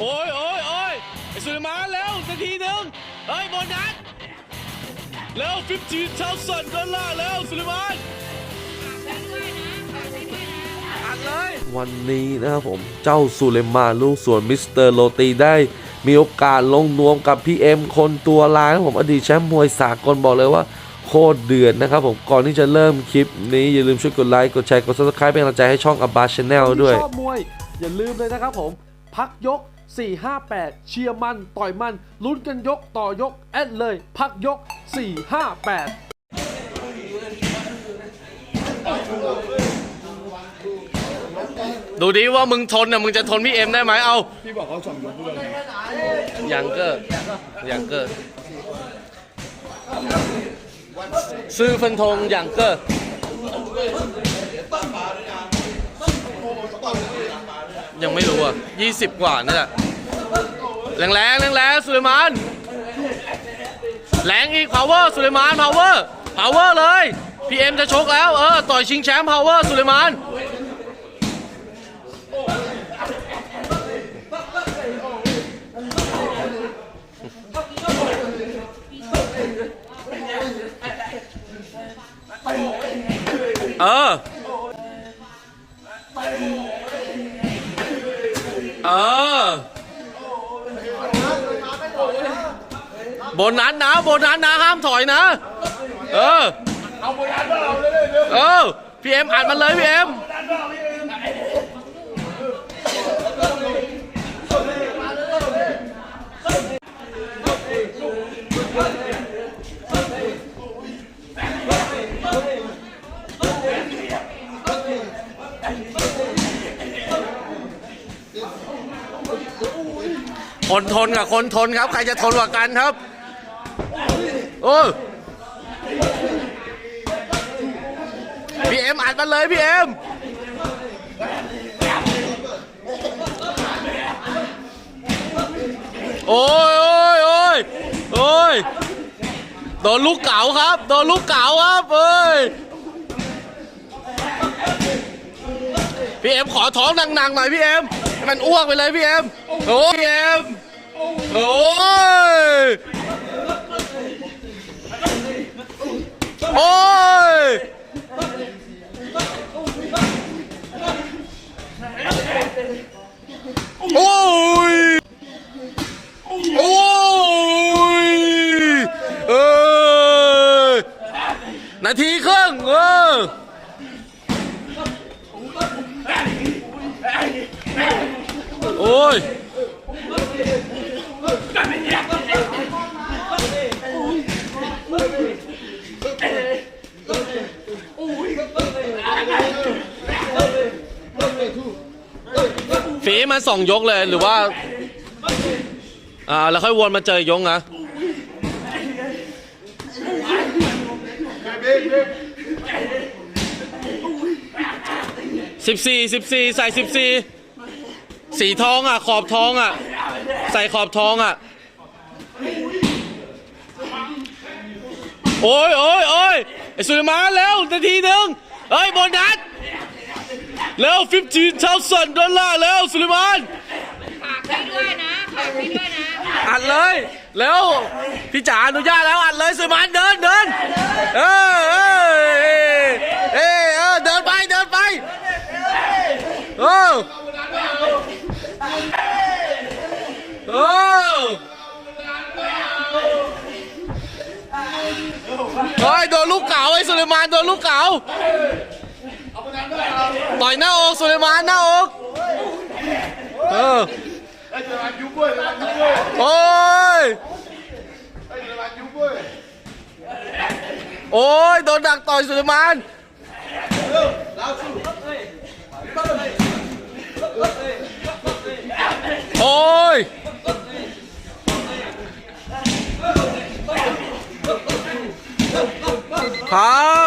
โอ้ยโอ้ยโอ้ยไอ้สุเลมานเร็วนาทีหนึ่งเฮ้ยโบนัสเร็ว15,000ดอลลาร์เร็วสุเลมานอัดเลยวันนี้นะครับผมเจ้าสุเลมานลูกสวนมิสเตอร์โรตีได้มีโอกาสลงนวมกับพี่เอ็มคนตัวร้ายครับผมอดีตแชมป์มวยสากลบอกเลยว่าโคตรเดือดนะครับผมก่อนที่จะเริ่มคลิปนี้อย่าลืมช่วยกดไลค์กดแชร์กด subscribe เป็นกำลังใจให้ช่องอับบาชแนลด้วยชอบมวยอย่าลืมเลยนะครับผมพักยก 458 เชียร์มัน ต่อยมัน ลุ้นกันยกต่อยก แอดเลย พักยก 458ดูดิว่ามึงทนน่ะมึงจะทนพี่เอ็มได้ไหมเอาพี่บอกเขาสองยกด้วยยังเกอร์ยังเกอร์ซื้อฟันธงยังเกอร์ยังไม่รู้อะ20กว่านี่แหละ แรงแรงแรงแรงสุเลมานแรงอีก power สุเลมาน power power เลยพีเอ็มจะชกแล้วเออต่อยชิงแชมป์ power สุเลมานเออ บนัสนะโบนัสนะห้ามถอยนะ เออ เอาโบนัสเราเลยเออพี่เอ็มอัดมันเลยพี่เอ็มคนทนกับคนทนครับ ใครจะทนกว่ากันครับ โอ้พี่เอ็มอัดมันเลยพี่เอ็มโอ้ยโอ้ยโอ้ยโอ้ยโดนลูกเก๋าครับ โดนลูกเก๋าครับเอ้ยพี่เอ็มขอท้องหนักๆหน่อยพี่เอ็มให้มันอ้วกไปเลยพี่เอ็มโอ้ยพี่เอ็มโอ้ย โอ้ยโอ้ยโอ้ยเออนาทีครึ่งเออ โอ้ย ฝีมาสองยกเลยหรือว่า อ่า แล้วค่อยวนมาเจอยกนะสิบสี่สิบสี่ใส่สิบสี่สีทองอะ ขอบทองอะ ใส่ขอบทองอะ โอ้ยโอ้ยโอ้ยไอสุเลมานเร็วนาทีหนึ่งเฮ้ยโบนัส เร็ว15,000ดอลลาร์เร็วสุเลมานฝากพี่ด้วยนะฝากพี่ด้วยนะอัดเลยเร็วพี่จ๋าอนุญาตแล้วอัดเลยสุเลมานเดินเดินเออเออเออเออเออเดินไปเดินไปเออเออเฮ้ยโดนลูกเก๋าไอ้สุเลมานโดนลูกเก๋า ต่อยหน้าอกสุเลมานหน้าอกเออไอเจริญยุบด้วยเจริญยุบด้วยโอ้ยไอ้เจริญยุบด้วยโอ้ยโดนดักต่อยสุเลมานโอ้ยผ่า